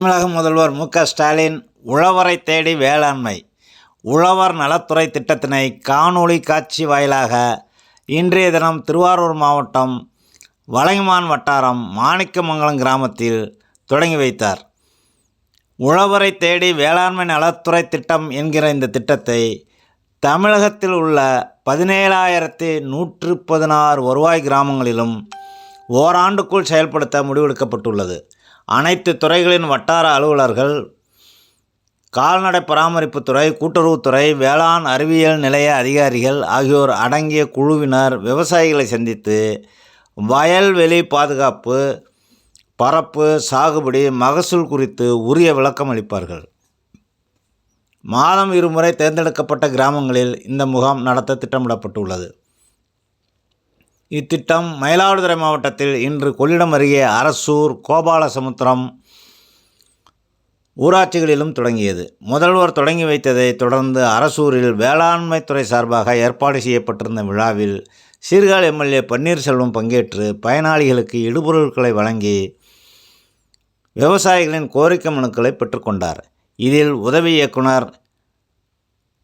தமிழக முதல்வர் மு ஸ்டாலின் உழவரை தேடி வேளாண்மை உழவர் நலத்துறை திட்டத்தினை காணொளி காட்சி வாயிலாக இன்றைய தினம் திருவாரூர் மாவட்டம் வளையமான் வட்டாரம் மாணிக்கமங்கலம் கிராமத்தில் தொடங்கி வைத்தார். உழவரை தேடி வேளாண்மை நலத்துறை திட்டம் என்கிற இந்த திட்டத்தை தமிழகத்தில் உள்ள பதினேழாயிரத்தி நூற்று பதினாறு வருவாய் கிராமங்களிலும் ஓராண்டுக்குள் செயல்படுத்த முடிவெடுக்கப்பட்டுள்ளது. அனைத்து துறைகளின் வட்டார அலுவலர்கள் கால்நடை பராமரிப்புத்துறை கூட்டுறவுத்துறை வேளாண் அறிவியல் நிலைய அதிகாரிகள் ஆகியோர் அடங்கிய குழுவினர் விவசாயிகளை சந்தித்து வயல்வெளி பாதுகாப்பு பரப்பு சாகுபடி மகசூல் குறித்து உரிய விளக்கம் அளிப்பார்கள். மாதம் இருமுறை தேர்ந்தெடுக்கப்பட்ட கிராமங்களில் இந்த முகாம் நடத்த திட்டமிடப்பட்டுள்ளது. இத்திட்டம் மயிலாடுதுறை மாவட்டத்தில் இன்று கொள்ளிடம் அருகே அரசூர் கோபாலசமுத்திரம் ஊராட்சிகளிலும் தொடங்கியது. முதல்வர் தொடங்கி வைத்ததைத் தொடர்ந்து அரசூரில் வேளாண்மை துறை சார்பாக ஏற்பாடு செய்யப்பட்டிருந்த விழாவில் சீர்காழி எம்எல்ஏ பன்னீர்செல்வம் பங்கேற்று பயனாளிகளுக்கு இடுபொருட்களை வழங்கி விவசாயிகளின் கோரிக்கை மனுக்களை பெற்றுக்கொண்டார் இதில் உதவி இயக்குனர்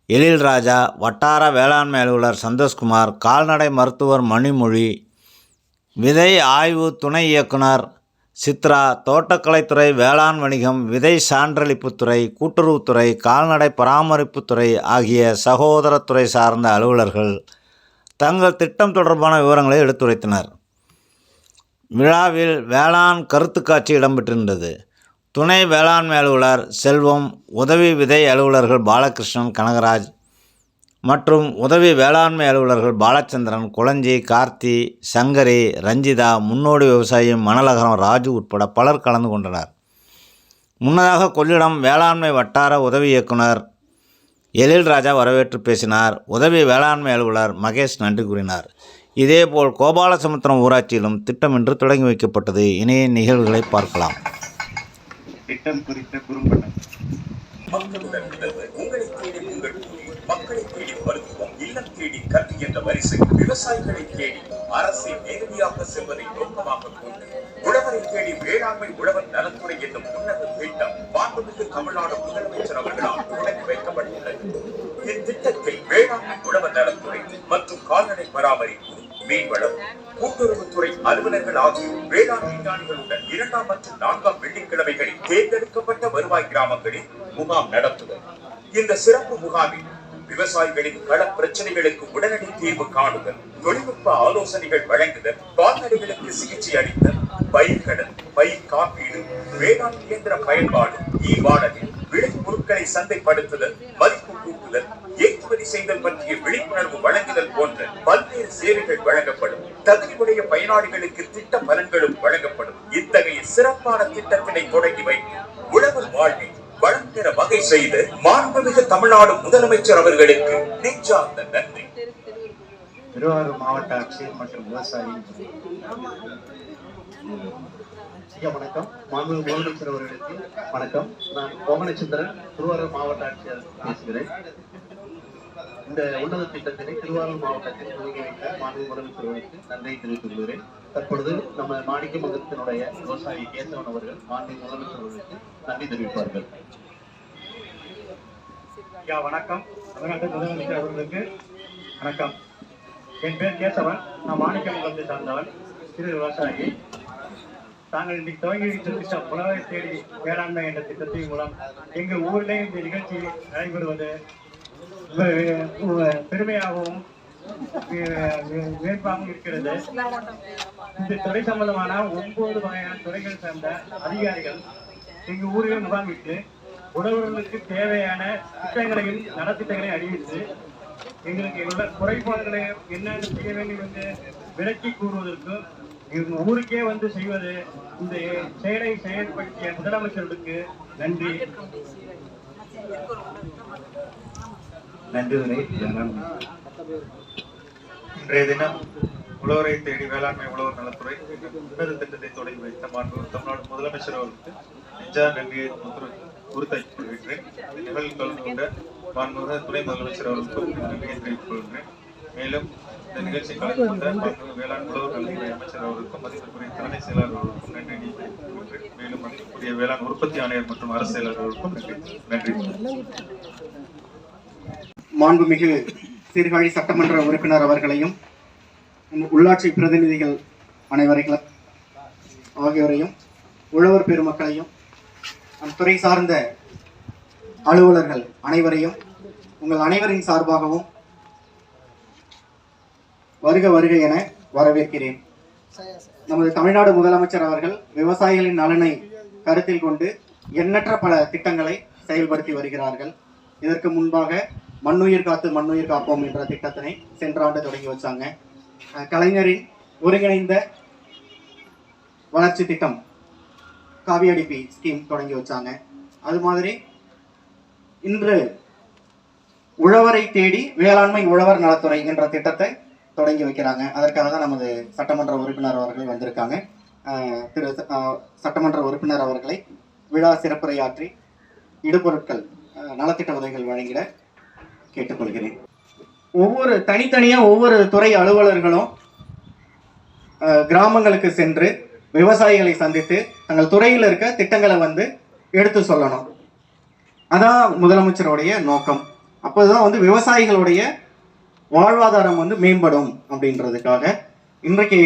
எழில் ராஜா வட்டார வேளாண்மை அலுவலர் சந்தோஷ்குமார் கால்நடை மருத்துவர் மணிமொழி விதை ஆய்வு துணை இயக்குனர் சித்ரா தோட்டக்கலைத்துறை வேளாண் வணிகம் விதை சான்றளிப்புத்துறை கூட்டுறவுத்துறை கால்நடை பராமரிப்புத்துறை ஆகிய சகோதரத்துறை சார்ந்த அலுவலர்கள் தங்கள் திட்டம் தொடர்பான விவரங்களை எடுத்துரைத்தனர். விழாவில் வேளாண் கருத்துக்காட்சி இடம்பெற்றிருந்தது. துணை வேளாண்மை அலுவலர் செல்வம் உதவி விதை அலுவலர்கள் பாலகிருஷ்ணன் கனகராஜ் மற்றும் உதவி வேளாண்மை அலுவலர்கள் பாலச்சந்திரன் குளஞ்சி கார்த்தி சங்கரி ரஞ்சிதா முன்னோடி விவசாயி மணலகரம் ராஜு உட்பட பலர் கலந்து கொண்டனர். முன்னதாக கொள்ளிடம் வேளாண்மை வட்டார உதவி இயக்குனர் எழில் ராஜா வரவேற்று பேசினார். உதவி வேளாண்மை அலுவலர் மகேஷ் நன்றி கூறினார். இதேபோல் கோபாலசமுத்திரம் ஊராட்சியிலும் திட்டமின்று தொடங்கி வைக்கப்பட்டது. இணைய நிகழ்வுகளை பார்க்கலாம். திட்டம் குறித்த குறும்படம். மக்களுடன் முதல்வர் உங்களை தேடி உங்கள் மக்களை தேடி மருத்துவம் இல்லம் தேடி கல்வி என்ற வரிசை விவசாயிகளை தேடி அரசை நேரடியாக செல்வதை நோக்கமாக கொண்டு உழவரை தேடி வேளாண்மை உழவர் நலத்துறை என்னும் உன்னத திட்டம் மாண்புமிகு தமிழ்நாடு முதலமைச்சர் அவர்களால் தொடங்கி வைக்கப்பட்டுள்ளது. இத்திட்டத்தில் வேளாண்மை உழவர் நலத்துறை மற்றும் கால்நடை பராமரிப்பு மீன்வளம் அலுவலர்கள் ஆகியோர் வேளாண் விஞ்ஞானிகளுடன் இரண்டாம் மற்றும் நான்காம் வெள்ளிக்கிழமைகளில் தேர்ந்தெடுக்கப்பட்ட வருவாய் கிராமங்களில் முகாம் நடத்துவர். இந்த சிறப்பு முகாமில் விவசாயிகளின் கள பிரச்சனைகளுக்கு உடனடி தீர்வு காணுதல் தொழில்நுட்ப ஆலோசனைகள் வழங்குதல் கால்நடைகளுக்கு சிகிச்சை அளித்தல் பயிர்கடன் பயிர் காப்பீடு வேளாண் இயந்திர பயன்பாடு இ வாடகை விளைபொருட்களை சந்தைப்படுத்துதல் மதிப்பு கூட்டுதல் ஏற்றுமதி செய்தல் பற்றிய விழிப்புணர்வு வழங்குதல் போன்ற பல்வேறு சேவைகள் வழங்கப்படும். தகுதியுடைய பயனாளிகளுக்கு திட்ட பலன்களும் வழங்கப்படும். இத்தகைய சிறப்பான திட்டத்தினை தொடங்கி வைத்து உழவர் வாழ்வில் வளம் பெற வகை செய்து மாண்புமிகு தமிழ்நாடு முதலமைச்சர் அவர்களுக்கு நெஞ்சார்ந்த நன்றி. திருவாரூர் மாவட்ட ஆட்சியர் மற்றும் விவசாயி வணக்கம். மாண்பு முதலமைச்சர் அவர்களுக்கு வணக்கம். நான் கோமலச்சந்திரன் திருவாரூர் மாவட்ட ஆட்சியர் பேசுகிறேன் இந்த உன்னத திட்டத்தினை திருவாரூர் மாவட்டத்தில் துவங்கி வைத்த மாநில முதலமைச்சர்களுக்கு நன்றியை தெரிவித்துக் கொள்கிறேன் தற்பொழுது நம்ம மாணிக்க மகத்தினுடைய விவசாயி கேசவன் அவர்கள் மாநில முதலமைச்சர்களுக்கு நன்றி தெரிவிப்பார்கள். ஐயா வணக்கம். தமிழ்நாட்டு முதலமைச்சர் அவர்களுக்கு வணக்கம். என் பேர் கேசவன். நான் மாணிக்க மகத்தை சார்ந்தவன். சிறு விவசாயி. தாங்கள் இன்னைக்கு துவங்கி வைத்த திட்டம் தேடி வேளாண்மை என்ற திட்டத்தின் மூலம் எங்கள் ஊரிலே இந்த நிகழ்ச்சி நடைபெறுவது பெருமையாகவும் வேட்பாகவும் இருக்கிறது. இந்த துறை சம்பந்தமான ஒன்பது வகையான துறைகள் சார்ந்த அதிகாரிகள். எங்க ஊரில் முகாமிட்டு உழவர்களுக்கு தேவையான திட்டங்களையும் நலத்திட்டங்களையும் அறிவித்து எங்களுக்கு உள்ள குறைபாடுகளை என்னென்ன செய்ய வேண்டும் என்று விளக்கி கூறுவதற்கும் எங்க ஊருக்கே வந்து செய்வது இந்த செயலை செயல்படுத்திய முதலமைச்சர்களுக்கு நன்றி. நன்றி இன்றைய தினம் உழவரை தேடி வேளாண்மை உழவர் நலத்துறை என்ற உன்னத திட்டத்தை தொடங்கி வைத்த மாண்பு தமிழ்நாடு முதலமைச்சர் அவர்களுக்கு நெஞ்சா நன்றியை உறுத்தாக்கிக் கொள்கின்றேன் இந்த நிகழ்வில் கலந்து கொண்ட மாண்புமிகு துணை முதலமைச்சர் அவர்களுக்கும் நன்றியை தெரிவித்துக் கொள்கின்றேன் மேலும் இந்த நிகழ்ச்சி கலந்து கொண்ட மாண்புமிகு வேளாண் உழவர் நலத்துறை அமைச்சர் அவர்களுக்கும் மதிப்புக்குரிய தலைமை செயலாளர் அவர்களுக்கும் நன்றி மேலும் மதிப்புக்குரிய வேளாண் உற்பத்தி ஆணையர் மற்றும் அரசு செயலர்களுக்கும் நன்றி நன்றி. மாண்புமிகு சீர்காழி சட்டமன்ற உறுப்பினர் அவர்களையும் உள்ளாட்சி பிரதிநிதிகள் அனைவரையும் ஆகியோரையும் உழவர் பெருமக்களையும் நம் துறை சார்ந்த அலுவலர்கள் அனைவரையும் உங்கள் அனைவரின் சார்பாகவும் வருக வருக என வரவேற்கிறேன். நமது தமிழ்நாடு முதலமைச்சர் அவர்கள் விவசாயிகளின் நலனை கருத்தில் கொண்டு எண்ணற்ற பல திட்டங்களை செயல்படுத்தி வருகிறார்கள். இதற்கு முன்பாக மண்ணுயிர் காத்து மண்ணுயிர் காப்போம் என்ற திட்டத்தினை சென்ற ஆண்டு தொடங்கி வச்சாங்க. கலைஞரின் ஒருங்கிணைந்த வளர்ச்சி திட்டம் காவியடிப்பி ஸ்கீம் தொடங்கி வச்சாங்க. அது மாதிரி இன்று உழவரை தேடி வேளாண்மை உழவர் நலத்துறை என்ற திட்டத்தை தொடங்கி வைக்கிறாங்க. அதற்காக தான் நமது சட்டமன்ற உறுப்பினர் அவர்கள் வந்திருக்காங்க. திரு சட்டமன்ற உறுப்பினர் அவர்களை விழா சிறப்புரையாற்றி இடுபொருட்கள் நலத்திட்ட உதவிகள் வழங்கிட கேட்டுக்கொள்கிறேன். ஒவ்வொரு தனித்தனியாக ஒவ்வொரு துறை அலுவலர்களும் கிராமங்களுக்கு சென்று விவசாயிகளை சந்தித்து தங்கள் துறையில் இருக்க திட்டங்களை வந்து எடுத்து சொல்லணும். அதான் முதலமைச்சருடைய நோக்கம். அப்போதான் வந்து விவசாயிகளுடைய வாழ்வாதாரம் வந்து மேம்படும் அப்படின்றதுக்காக இன்றைக்கு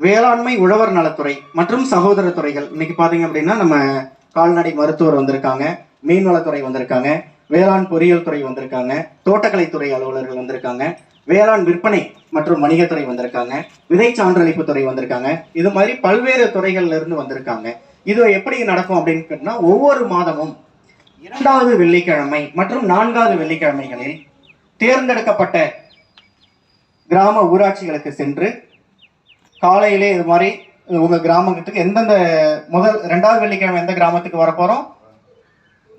வேளாண்மை உழவர் நலத்துறை மற்றும் சகோதர துறைகள் இன்னைக்கு பார்த்தீங்க அப்படின்னா நம்ம கால்நடை மருத்துவர் வந்திருக்காங்க மீன்வளத்துறை வந்திருக்காங்க வேளாண் பொறியியல் துறை வந்திருக்காங்க தோட்டக்கலைத்துறை அலுவலர்கள் வந்திருக்காங்க வேளாண் விற்பனை மற்றும் வணிகத்துறை வந்திருக்காங்க விதை சான்றளிப்பு துறை வந்திருக்காங்க. இது மாதிரி பல்வேறு துறைகள்ல இருந்து வந்திருக்காங்க. இது எப்படி நடக்கும் அப்படின்னு கேட்டா ஒவ்வொரு மாதமும் இரண்டாவது வெள்ளிக்கிழமை மற்றும் நான்காவது வெள்ளிக்கிழமைகளில் தேர்ந்தெடுக்கப்பட்ட கிராம ஊராட்சிகளுக்கு சென்று காலையிலே இது மாதிரி உங்க கிராமத்துக்கு எந்தெந்த முதல் ரெண்டாவது வெள்ளிக்கிழமை எந்த கிராமத்துக்கு வரப்போறோம்?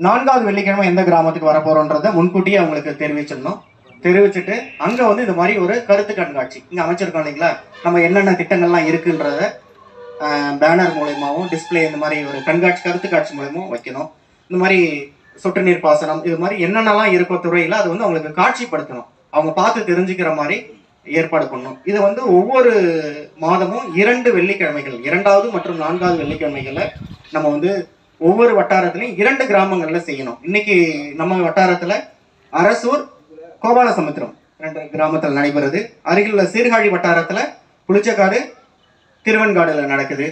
நான்காவது வெள்ளிக்கிழமை எந்த கிராமத்துக்கு வரப்போறோன்றத முன்கூட்டியே அவங்களுக்கு தெரிவிச்சிடணும். தெரிவிச்சுட்டு அங்க வந்து இது மாதிரி ஒரு கருத்து கண்காட்சி. இங்க அமைச்சிருக்கோம் இல்லைங்களா? நம்ம என்னென்ன திட்டங்கள்லாம் இருக்குன்றத பேனர் மூலயமாவும் டிஸ்ப்ளே இந்த மாதிரி ஒரு கண்காட்சி கருத்து காட்சி மூலயமாவும் வைக்கணும். இந்த மாதிரி சொட்டு நீர் பாசனம் இது மாதிரி என்னென்னலாம் இருக்கோ துறையில அது வந்து அவங்களுக்கு காட்சிப்படுத்தணும். அவங்க பார்த்து தெரிஞ்சுக்கிற மாதிரி ஏற்பாடு பண்ணணும். இது வந்து ஒவ்வொரு மாதமும் இரண்டு வெள்ளிக்கிழமைகள் இரண்டாவது மற்றும் நான்காவது வெள்ளிக்கிழமைகளை நம்ம வந்து ஒவ்வொரு வட்டாரத்திலையும் இரண்டு கிராமங்கள்ல செய்யணும். இன்னைக்கு நம்ம வட்டாரத்துல அரசூர் கோபாலசமுத்திரம் ரெண்டு கிராமத்தில் நடைபெறுது. அருகில் உள்ள சீர்காழி வட்டாரத்துல புளிச்சக்காடு திருவெண்காடுல நடக்குது.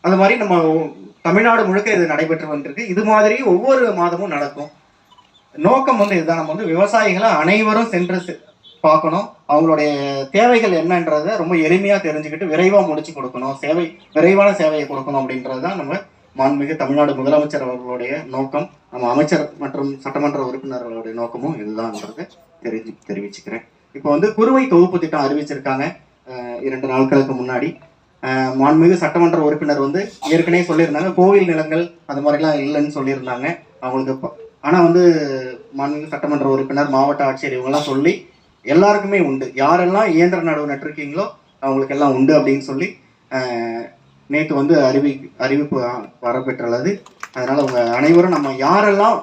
அது மாதிரி நம்ம தமிழ்நாடு முழுக்க இது நடைபெற்று வந்திருக்கு. இது மாதிரி ஒவ்வொரு மாதமும் நடக்கும். நோக்கம் வந்து இதுதான். நம்ம வந்து விவசாயிகளை அனைவரும் சென்று பார்க்கணும். அவங்களுடைய தேவைகள் என்னன்றதை ரொம்ப எளிமையாக தெரிஞ்சுக்கிட்டு விரைவாக முடிச்சு கொடுக்கணும். சேவை விரைவான சேவையை கொடுக்கணும் அப்படின்றது தான் நம்ம மாண்புமிகு தமிழ்நாடு முதலமைச்சர் அவர்களுடைய நோக்கம் நம்ம அமைச்சர் மற்றும் சட்டமன்ற உறுப்பினர்களுடைய நோக்கமும் இதுதான்ன்றதை தெரிஞ்சு தெரிவிச்சுக்கிறேன். இப்போ வந்து குறுவை தொகுப்பு திட்டம் அறிவிச்சிருக்காங்க இரண்டு நாட்களுக்கு முன்னாடி. மாண்புமிகு சட்டமன்ற உறுப்பினர் வந்து ஏற்கனவே சொல்லியிருந்தாங்க கோவில் நிலங்கள் அது மாதிரிலாம் இல்லைன்னு சொல்லியிருந்தாங்க. அவங்களுக்கு ஆனால் வந்து மாண்புமிகு சட்டமன்ற உறுப்பினர் மாவட்ட ஆட்சியர் இவங்கெல்லாம் சொல்லி எல்லாருக்குமே உண்டு. யாரெல்லாம் இயந்திர நடவு நட்டிருக்கீங்களோ அவங்களுக்கு எல்லாம் உண்டு அப்படின்னு சொல்லி நேற்று வந்து அறிவி அறிவிப்பு வரப்பெற்றுள்ளது. அதனால் உங்கள் அனைவரும் நம்ம யாரெல்லாம்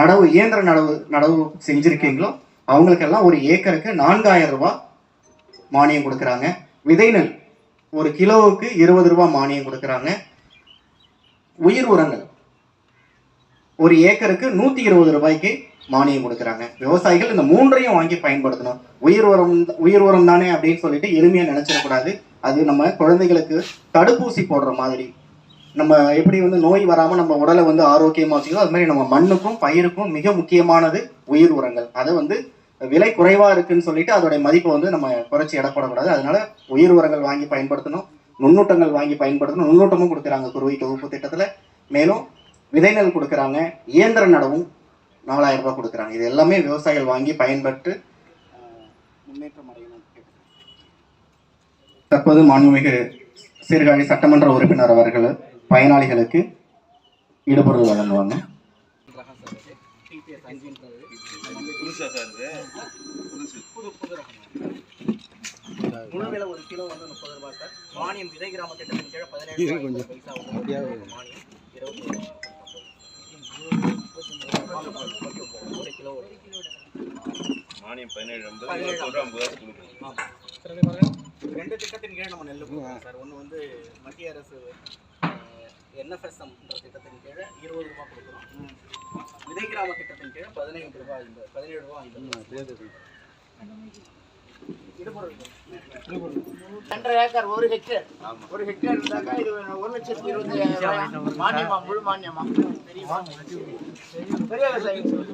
நடவு இயந்திர நடவு நடவு செஞ்சுருக்கீங்களோ அவங்களுக்கெல்லாம் ஒரு ஏக்கருக்கு நான்காயிரம் ரூபாய் மானியம் கொடுக்குறாங்க. விதை நெல் ஒரு கிலோவுக்கு இருபது ரூபாய் மானியம் கொடுக்குறாங்க. உயிர் உரங்கள் ஒரு ஏக்கருக்கு நூற்றி இருபது ரூபாய்க்கு மானியம் கொடுக்குறாங்க. விவசாயிகள் இந்த மூன்றையும் வாங்கி பயன்படுத்தணும். உயிர் உரம் உயிர் உரம் தானே அப்படின்னு சொல்லிட்டு எளிமையாக நினச்சிடக்கூடாது. அது நம்ம குழந்தைகளுக்கு தடுப்பூசி போடுற மாதிரி. நம்ம எப்படி வந்து நோய் வராமல் நம்ம உடலை வந்து ஆரோக்கியமாக வச்சுக்கோ அது மாதிரி நம்ம மண்ணுக்கும் பயிருக்கும் மிக முக்கியமானது உயிர் உரங்கள். அதை வந்து விலை குறைவாக இருக்குன்னு சொல்லிட்டு அதோடைய மதிப்பை வந்து நம்ம குறைச்சி இடப்படக்கூடாது அதனால உயிர் உரங்கள் வாங்கி பயன்படுத்தணும் நுண்ணூட்டங்கள் வாங்கி பயன்படுத்தணும். நுண்ணூட்டமும் கொடுக்குறாங்க குருவை தொகுப்பு திட்டத்தில். மேலும் விதை நெல் கொடுக்குறாங்க இயந்திர நடவும் நாலாயிரம் ரூபாய் கொடுக்குறாங்க. இது எல்லாமே விவசாயிகள் வாங்கி பயன்பட்டு முன்னேற்றம் அடையணும். தற்போது மாண்புமிகு சீர்காழி சட்டமன்ற உறுப்பினர் அவர்கள் பயனாளிகளுக்கு ஈடுபொருள் வழங்குவாங்க. முழு விலை ஒரு கிலோ வந்து முப்பது ரூபாய் சார். மானியம் விதை கிராம திட்டத்தின் கீழே பதினேழு பைசா மானியம். இருபத்தி ஒரு கிலோ மானியம் பதினேழு ஐம்பது இருபத்தொரு ஐம்பது ரூபா கொடுக்கணும். ரெண்டு திட்டத்தின் கீழ் நம்ம நெல் போடுறோம் சார். ஒன்று வந்து மத்திய அரசு என்எஃப்எஸ்எம்ன்ற திட்டத்தின் கீழே இருபது ரூபா கொடுக்குறோம். விதை கிராம திட்டத்தின் கீழே பதினைந்து ரூபாய் ஐம்பது பதினேழு ரூபா ஐம்பது ரெண்டரை ஏக்கர் ஒரு ஹெக்டேர். ஒரு ஹெக்டேர் இருந்தாக்கா இது ஒரு லட்சத்தி இருபத்தி மானியமா முழு மானியமா? தெரியுமா பெரிய விவசாயம்.